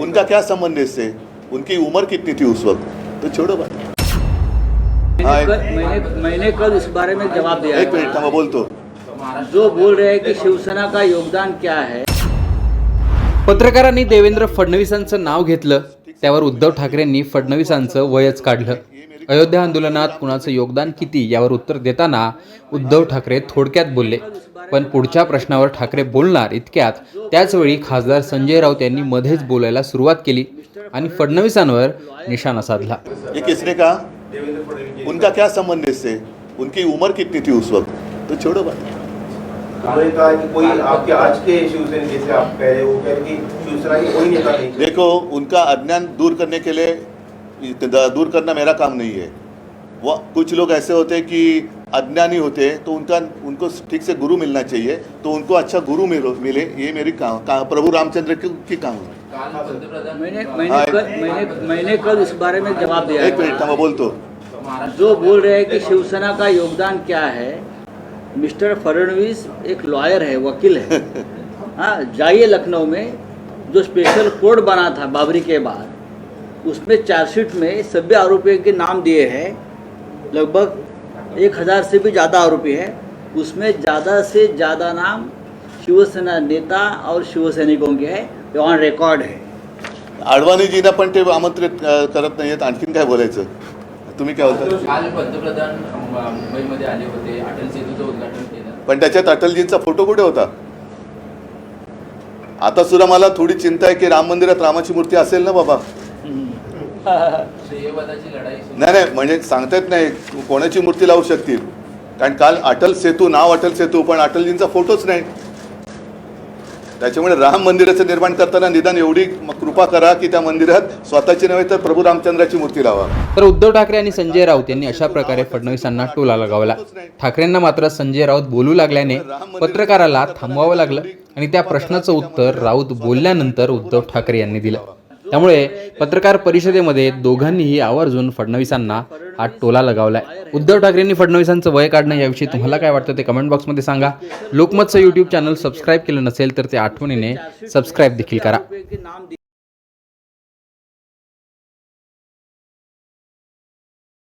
उनका क्या संबंध है इससे? उनकी उम्र कितनी थी उस वक्त? तो छोड़ो बात। मैंने कल मैंने मैंने कल इस बारे में जवाब दिया एक मिनिट थांबा बोलतो जो बोल रहे हैं कि शिवसेना का योगदान क्या है। पत्रकारांनी देवेंद्र फडणवीसांचं नाव घेतलं त्यावर उद्धव ठाकरेंनी फडणवीसांचं वयच काढलं. अयोध्या आंदोलनात कुणाचं योगदान किती यावर उत्तर देताना उद्धव ठाकरे थोडक्यात बोलले. पण पुढच्या प्रश्नावर ठाकरे बोलणार इतक्यात त्याचवेळी खासदार संजय राऊत यांनी मध्येच बोलायला सुरुवात केली आणि फडणवीसांवर निशाणा साधला. ये किसने कहा? उनका क्या संबंध है इससे? उनकी उम्र कितनी थी उस वक्त? तो छोड़ो बात। उन्होंने कहा कि कोई आपके आज के शिवसेना जैसे आप कह रहे हो वो कह रहे कि शिवसेना की कोई नेता नहीं। देखो उनका अज्ञान दूर करने के लिए दूर करना मेरा काम नहीं है। वो कुछ लोग ऐसे होते हैं कि अज्ञानी होते हैं तो उनका उनको ठीक से गुरु मिलना चाहिए तो उनको अच्छा गुरु मिलो ये मेरी काम का, प्रभु रामचंद्र की, की काम है। मैंने मैंने कल मैंने मैंने कल इस बारे में जवाब दिया एक मिनिट है थांबा बोलतो जो बोल रहे हैं कि शिवसेना का योगदान क्या है मिस्टर फडणवीस एक लॉयर है वकील है। हाँ जाइए लखनऊ में जो स्पेशल कोर्ट बना था बाबरी के बाद उसमें चार्जशीट में सभी आरोपियों के नाम दिए हैं। लगभग एक हज़ार से भी ज़्यादा आरोपी है। उसमें ज़्यादा से ज़्यादा नाम शिवसेना नेता और शिवसैनिकों के हैं। ऑन रिकॉर्ड है। अडवाणीजींना पण ते आमंत्रित करत नाहीयेत आणखीन काय बोलायचं? तुम्ही काय बोलता? काल पंतप्रधान मुंबईमध्ये आले होते. अटल सेतूचं उद्घाटन केलं. पण त्याच्यात अटलजींचा फोटो कुठे होता? आता सुद्धा मला थोडी चिंता आहे की राम मंदिरात रामाची मूर्ती असेल ना बाबा? नाही नाही म्हणजे सांगता येत नाही. कोणाची मूर्ती लावू शकतील? कारण काल अटल सेतू नाव अटल सेतू पण अटलजींचा फोटोच नाही. त्याच्यामुळे राम मंदिराचं निर्माण करताना निदान एवढी कृपा करा की त्या मंदिरात स्वतःची नव्हे तर प्रभू रामचंद्राची मूर्ती लावा. तर उद्धव ठाकरे आणि संजय राऊत यांनी अशा प्रकारे फडणवीसांना टोला लगावला. ठाकरेंना मात्र संजय राऊत बोलू लागल्याने पत्रकाराला थांबवावं लागलं आणि त्या प्रश्नाचं उत्तर राऊत बोलल्यानंतर उद्धव ठाकरे यांनी दिलं. त्यामुळे पत्रकार परिषदेमध्ये दोघांनीही आवर्जून फडणवीसांना हा टोला लगावलाय. उद्धव ठाकरेंनी फडणवीसांचं वय काढणं याविषयी तुम्हाला काय वाटतं ते कमेंट बॉक्समध्ये सांगा. लोकमतचं यूट्यूब चॅनल सबस्क्राईब केलं नसेल तर ते आठवणीने सबस्क्राईब देखील करा.